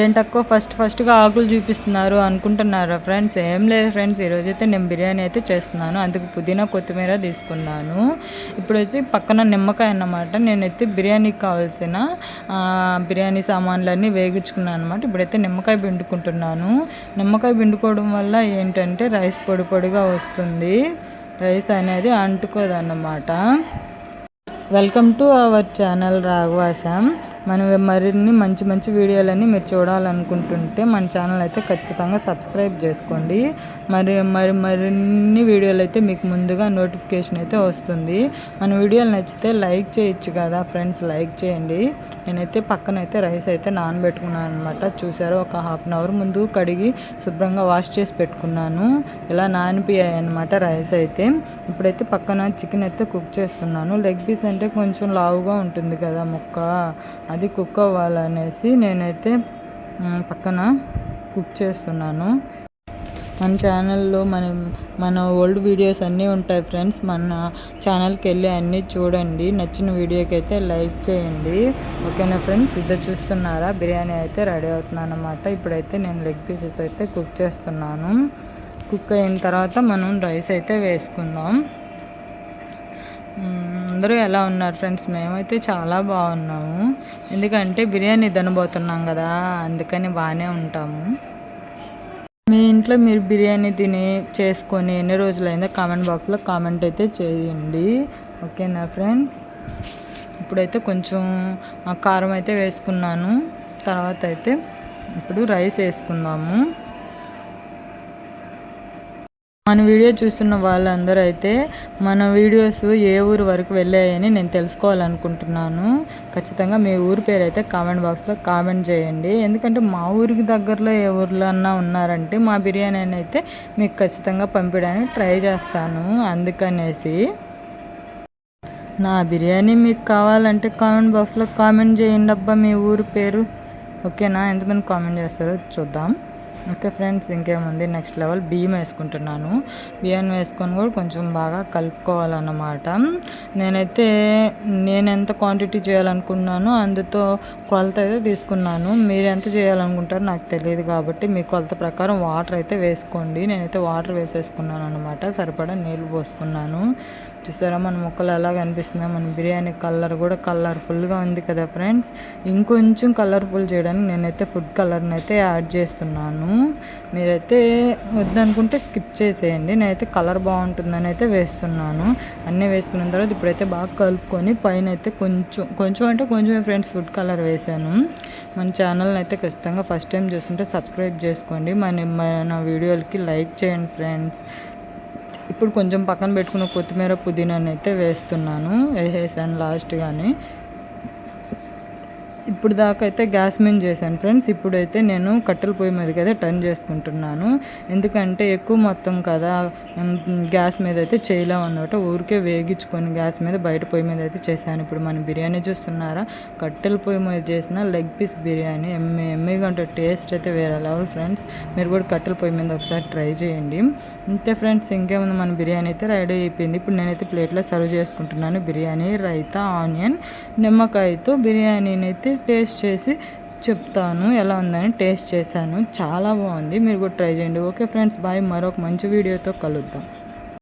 ఏంటక్కో first ఫస్ట్గా ఆకులు చూపిస్తున్నారు అనుకుంటున్నారా ఫ్రెండ్స్? ఏం లేదు ఫ్రెండ్స్ ఈరోజైతే నేను బిర్యానీ అయితే చేస్తున్నాను. అందుకు పుదీనా కొత్తిమీర తీసుకున్నాను. ఇప్పుడైతే పక్కన నిమ్మకాయ అన్నమాట. నేనైతే బిర్యానీకి కావాల్సిన బిర్యానీ సామాన్లన్నీ వేగించుకున్నాను అనమాట ఇప్పుడైతే నిమ్మకాయ పిండుకుంటున్నాను. నిమ్మకాయ పిండుకోవడం వల్ల ఏంటంటే రైస్ పొడి పొడిగా వస్తుంది. రైస్ అనేది అంటుకోదన్నమాట. వెల్కమ్ టు అవర్ ఛానల్ రాఘవాశం. మనం మరిన్ని మంచి మంచి వీడియోలన్నీ మీరు చూడాలనుకుంటుంటే మన ఛానల్ అయితే ఖచ్చితంగా సబ్స్క్రైబ్ చేసుకోండి. మరి మరి మరిన్ని వీడియోలు అయితే మీకు ముందుగా నోటిఫికేషన్ అయితే వస్తుంది. మన వీడియోలు నచ్చితే లైక్ చేయొచ్చు కదా ఫ్రెండ్స్ లైక్ చేయండి. నేనైతే పక్కన అయితే రైస్ అయితే నానబెట్టుకున్నాను అనమాట చూసారు ఒక హాఫ్ అన్ అవర్ ముందు కడిగి శుభ్రంగా వాష్ చేసి పెట్టుకున్నాను. ఇలా నానిపోయాయి అనమాట రైస్ అయితే. ఇప్పుడైతే పక్కన చికెన్ అయితే కుక్ చేస్తున్నాను. లెగ్ పీస్ అంటే కొంచెం లావుగా ఉంటుంది కదా ముక్క. అది కుక్ అవ్వాలనేసి నేనైతే పక్కన కుక్ చేస్తున్నాను. మన ఛానల్లో మన మన ఓల్డ్ వీడియోస్ అన్నీ ఉంటాయి ఫ్రెండ్స్. మన ఛానల్కి వెళ్ళి అన్నీ చూడండి. నచ్చిన వీడియోకి అయితే లైక్ చేయండి. ఓకేనా ఫ్రెండ్స్? ఇద్దరు చూస్తున్నారా? బిర్యానీ అయితే రెడీ అవుతున్నాను అనమాట ఇప్పుడైతే నేను లెగ్ పీసెస్ అయితే కుక్ చేస్తున్నాను. కుక్ అయిన తర్వాత మనం రైస్ అయితే వేసుకుందాం. అందరూ ఎలా ఉన్నారు ఫ్రెండ్స్? మేమైతే చాలా బాగున్నాము. ఎందుకంటే బిర్యానీ తినబోతున్నాం కదా అందుకని బాగానే ఉంటాము. మీ ఇంట్లో మీరు బిర్యానీ తిని చేసుకొని ఎన్ని రోజులైందో కామెంట్ బాక్స్లో కామెంట్ అయితే చేయండి. ఓకేనా ఫ్రెండ్స్? ఇప్పుడైతే కొంచెం కారం అయితే వేసుకున్నాను. తర్వాత అయితే ఇప్పుడు రైస్ వేసుకుందాము. మన వీడియో చూస్తున్న వాళ్ళందరూ అయితే మన వీడియోస్ ఏ ఊరు వరకు వెళ్ళాయని నేను తెలుసుకోవాలనుకుంటున్నాను. ఖచ్చితంగా మీ ఊరి పేరు అయితే కామెంట్ బాక్స్లో కామెంట్ చేయండి. ఎందుకంటే మా ఊరికి దగ్గరలో ఏ ఊర్లో అన్నా ఉన్నారంటే మా బిర్యానీ అయితే మీకు ఖచ్చితంగా పంపించడానికి ట్రై చేస్తాను. అందుకనేసి నా బిర్యానీ మీకు కావాలంటే కామెంట్ బాక్స్లో కామెంట్ చేయండి అబ్బా మీ ఊరి పేరు. ఓకేనా? ఎంతమంది కామెంట్ చేస్తారో చూద్దాం. ఓకే ఫ్రెండ్స్ ఇంకేముంది? నెక్స్ట్ లెవెల్ బియ్యం వేసుకుంటున్నాను. బియ్యం వేసుకొని కూడా కొంచెం బాగా కలుపుకోవాలన్నమాట. నేనైతే నేను ఎంత క్వాంటిటీ చేయాలనుకున్నానో అందుతో కొలత అయితే తీసుకున్నాను. మీరు ఎంత చేయాలనుకుంటారో నాకు తెలియదు కాబట్టి మీ కొలత ప్రకారం వాటర్ అయితే వేసుకోండి. నేనైతే వాటర్ వేసేసుకున్నాను అనమాట సరిపడా నీళ్ళు పోసుకున్నాను. చూసారా? మన ముక్కలు ఎలా కనిపిస్తుందో మన బిర్యానీ కలర్ కూడా కలర్ఫుల్గా ఉంది కదా ఫ్రెండ్స్. ఇంకొంచెం కలర్ఫుల్ చేయడానికి నేనైతే ఫుడ్ కలర్ని అయితే యాడ్ చేస్తున్నాను. మీరైతే వద్దనుకుంటే స్కిప్ చేసేయండి. నేనైతే కలర్ బాగుంటుందని అయితే వేస్తున్నాను. అన్నీ వేసుకున్న తర్వాత ఇప్పుడైతే బాగా కలుపుకొని పైన అయితే కొంచెం కొంచెం అంటే కొంచెం ఫ్రెండ్స్ ఫుడ్ కలర్ వేసాను మన ఛానల్ని అయితే ఖచ్చితంగా ఫస్ట్ టైం చూస్తుంటే సబ్స్క్రైబ్ చేసుకోండి. మన మన వీడియోలకి లైక్ చేయండి ఫ్రెండ్స్. ఇప్పుడు కొంచెం పక్కన పెట్టుకున్న కొత్తిమీర పుదీనాని అయితే వేస్తున్నాను. వేసేసాను లాస్ట్ కానీ ఇప్పుడు దాకా అయితే గ్యాస్ మీద చేశాను ఫ్రెండ్స్. ఇప్పుడైతే నేను కట్టెల పొయ్యి మీదకి అయితే టర్న్ చేసుకుంటున్నాను. ఎందుకంటే ఎక్కువ మొత్తం కదా గ్యాస్ మీద అయితే చేయలేము అన్నమాట. ఊరికే వేగించుకొని గ్యాస్ మీద బయట పొయ్యి మీద అయితే చేశాను. ఇప్పుడు మనం బిర్యానీ చూస్తున్నారా? కట్టెల పొయ్యి మీద చేసిన లెగ్ పీస్ బిర్యానీ. ఎమ్మె ఎమ్మెగా ఉంటే టేస్ట్ అయితే వేరే లెవెల్ ఫ్రెండ్స్. మీరు కూడా కట్టెల పొయ్యి మీద ఒకసారి ట్రై చేయండి. అంతే ఫ్రెండ్స్ ఇంకేముంది? మన బిర్యానీ అయితే రెడీ అయిపోయింది. ఇప్పుడు నేనైతే ప్లేట్లో సర్వ్ చేసుకుంటున్నాను. బిర్యానీ రైతా ఆనియన్ నిమ్మకాయతో బిర్యానీని అయితే టేస్ట్ చేసి చెప్తాను. ఎలా ఉందని టేస్ట్ చేశాను. చాలా బాగుంది. మీరు కూడా ట్రై చేయండి. Okay friends bye. మరొక మంచి వీడియోతో కలుద్దాం.